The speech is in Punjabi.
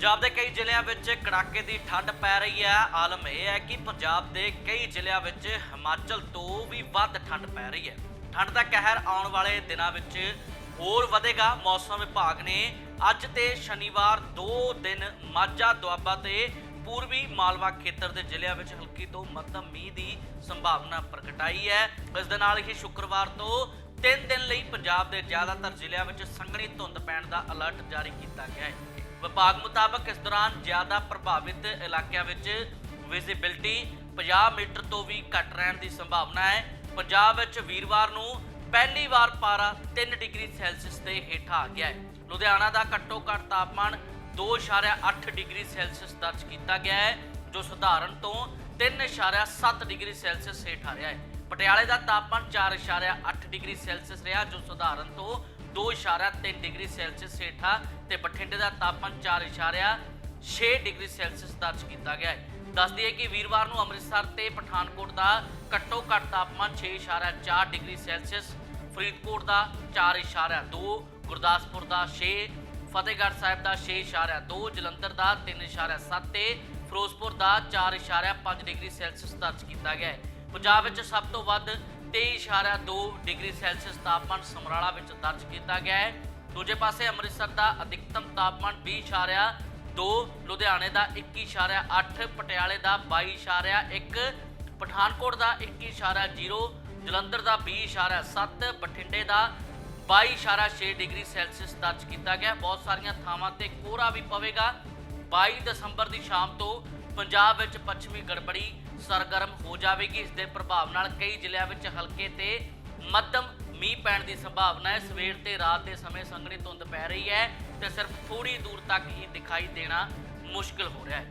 ਪੰਜਾਬ ਦੇ ਕਈ ਜ਼ਿਲ੍ਹਿਆਂ ਵਿੱਚ ਕੜਾਕੇ ਦੀ ਠੰਡ ਪੈ ਰਹੀ ਹੈ। ਆਲਮ ਇਹ ਹੈ ਕਿ ਪੰਜਾਬ ਦੇ ਕਈ ਜ਼ਿਲ੍ਹਿਆਂ ਵਿੱਚ ਹਿਮਾਚਲ ਤੋਂ ਵੀ ਵੱਧ ਠੰਡ ਪੈ ਰਹੀ ਹੈ। ਠੰਡ ਦਾ ਕਹਿਰ ਆਉਣ ਵਾਲੇ ਦਿਨਾਂ ਵਿੱਚ ਹੋਰ ਵਧੇਗਾ। ਮੌਸਮ ਵਿਭਾਗ ਨੇ ਅੱਜ ਤੇ ਸ਼ਨੀਵਾਰ 2 ਦਿਨ ਮਾਝਾ, ਦੁਆਬਾ ਤੇ ਪੂਰਬੀ ਮਾਲਵਾ ਖੇਤਰ ਦੇ ਜ਼ਿਲ੍ਹਿਆਂ ਵਿੱਚ ਹਲਕੀ ਤੋਂ ਮੱਧਮ ਮੀਂਹ ਦੀ ਸੰਭਾਵਨਾ ਪ੍ਰਗਟਾਈ ਹੈ। ਇਸ ਦੇ ਨਾਲ ਹੀ ਸ਼ੁੱਕਰਵਾਰ ਤੋਂ 3 ਦਿਨ ਲਈ ਪੰਜਾਬ ਦੇ ਜ਼ਿਆਦਾਤਰ ਜ਼ਿਲ੍ਹਿਆਂ ਵਿੱਚ ਸੰਘਣੀ ਧੁੰਦ ਪੈਣ ਦਾ ਅਲਰਟ ਜਾਰੀ ਕੀਤਾ ਗਿਆ ਹੈ। ਵਿਭਾਗ ਮੁਤਾਬਕ ਇਸ ਦੌਰਾਨ ਜ਼ਿਆਦਾ ਪ੍ਰਭਾਵਿਤ ਇਲਾਕਿਆਂ ਵਿੱਚ ਵਿਜ਼ਿਬਿਲਟੀ 50 ਮੀਟਰ ਤੋਂ ਵੀ ਘੱਟ ਰਹਿਣ ਦੀ ਸੰਭਾਵਨਾ ਹੈ। ਪੰਜਾਬ ਵਿੱਚ ਵੀਰਵਾਰ ਨੂੰ ਪਹਿਲੀ ਵਾਰ ਪਾਰਾ 3 ਡਿਗਰੀ ਸੈਲਸੀਅਸ ਦੇ ਹੇਠਾਂ ਆ ਗਿਆ ਹੈ। ਲੁਧਿਆਣਾ ਦਾ ਘੱਟੋ ਘੱਟ ਤਾਪਮਾਨ 2.8 ਡਿਗਰੀ ਸੈਲਸੀਅਸ ਦਰਜ ਕੀਤਾ ਗਿਆ ਹੈ, ਜੋ ਸਧਾਰਨ ਤੋਂ 3.7 ਡਿਗਰੀ ਸੈਲਸੀਅਸ ਹੇਠ ਆ ਰਿਹਾ ਹੈ। ਪਟਿਆਲੇ ਦਾ ਤਾਪਮਾਨ 4.8 ਡਿਗਰੀ ਸੈਲਸੀਅਸ ਰਿਹਾ, ਜੋ ਸਧਾਰਨ ਤੋਂ 2.3 ਡਿਗਰੀ ਸੈਲਸੀਅਸ ਹੇਠਾਂ ਤੇ ਬਠਿੰਡੇ ਦਾ ਤਾਪਮਾਨ 4.6 ਡਿਗਰੀ ਸੈਲਸੀਅਸ ਦਰਜ ਕੀਤਾ ਗਿਆ ਹੈ। ਦੱਸ ਦਈਏ ਕਿ ਵੀਰਵਾਰ ਨੂੰ ਅੰਮ੍ਰਿਤਸਰ ਤੇ ਪਠਾਨਕੋਟ ਦਾ ਘੱਟੋ ਘੱਟ ਤਾਪਮਾਨ 6.4 ਡਿਗਰੀ ਸੈਲਸੀਅਸ, ਫਰੀਦਕੋਟ ਦਾ 4.2 ਗੁਰਦਾਸਪੁਰ ਦਾ 6 ਫਤਿਹਗੜ੍ਹ ਸਾਹਿਬ ਦਾ 6.2 ਜਲੰਧਰ ਦਾ 3.7 ਤੇ ਫਿਰੋਜ਼ਪੁਰ ਦਾ 4.5 ਡਿਗਰੀ ਸੈਲਸੀਅਸ ਦਰਜ ਕੀਤਾ ਗਿਆ ਹੈ। ਪੰਜਾਬ ਵਿੱਚ ਸਭ ਤੋਂ ਵੱਧ 23.2 ਡਿਗਰੀ ਸੈਲਸੀਅਸ ਤਾਪਮਾਨ ਸਮਰਾਲਾ ਵਿੱਚ ਦਰਜ ਕੀਤਾ ਗਿਆ ਹੈ। ਦੂਜੇ ਪਾਸੇ ਅੰਮ੍ਰਿਤਸਰ ਦਾ ਅਧਿਕਤਮ ਤਾਪਮਾਨ 20.2 ਲੁਧਿਆਣੇ ਦਾ 21.8 ਪਟਿਆਲੇ ਦਾ 22.1 ਪਠਾਨਕੋਟ ਦਾ 21.0 ਜਲੰਧਰ ਦਾ 20.7 ਬਠਿੰਡੇ ਦਾ 22.6 ਡਿਗਰੀ ਸੈਲਸੀਅਸ ਦਰਜ ਕੀਤਾ ਗਿਆ। ਬਹੁਤ ਸਾਰੀਆਂ ਥਾਵਾਂ ਤੇ ਕੋਹਰਾ ਵੀ ਪਵੇਗਾ। 22 ਦਸੰਬਰ ਦੀ ਸ਼ਾਮ ਤੋਂ ਪੰਜਾਬ ਵਿੱਚ ਪੱਛਮੀ ਗੜਬੜੀ ਸਰਗਰਮ ਹੋ ਜਾਵੇਗੀ। ਇਸ ਦੇ ਪ੍ਰਭਾਵ ਨਾਲ ਕਈ ਜ਼ਿਲ੍ਹਿਆਂ ਵਿੱਚ ਹਲਕੇ ਤੇ ਮੱਧਮ ਮੀਂਹ ਪੈਣ ਦੀ ਸੰਭਾਵਨਾ ਹੈ। ਸਵੇਰ ਤੇ ਰਾਤ ਦੇ ਸਮੇਂ ਸੰਘਣੀ ਧੁੰਦ ਪੈ ਰਹੀ ਹੈ ਤੇ ਸਿਰਫ ਥੋੜੀ ਦੂਰ ਤੱਕ ਹੀ ਦਿਖਾਈ ਦੇਣਾ ਮੁਸ਼ਕਲ ਹੋ ਰਿਹਾ ਹੈ।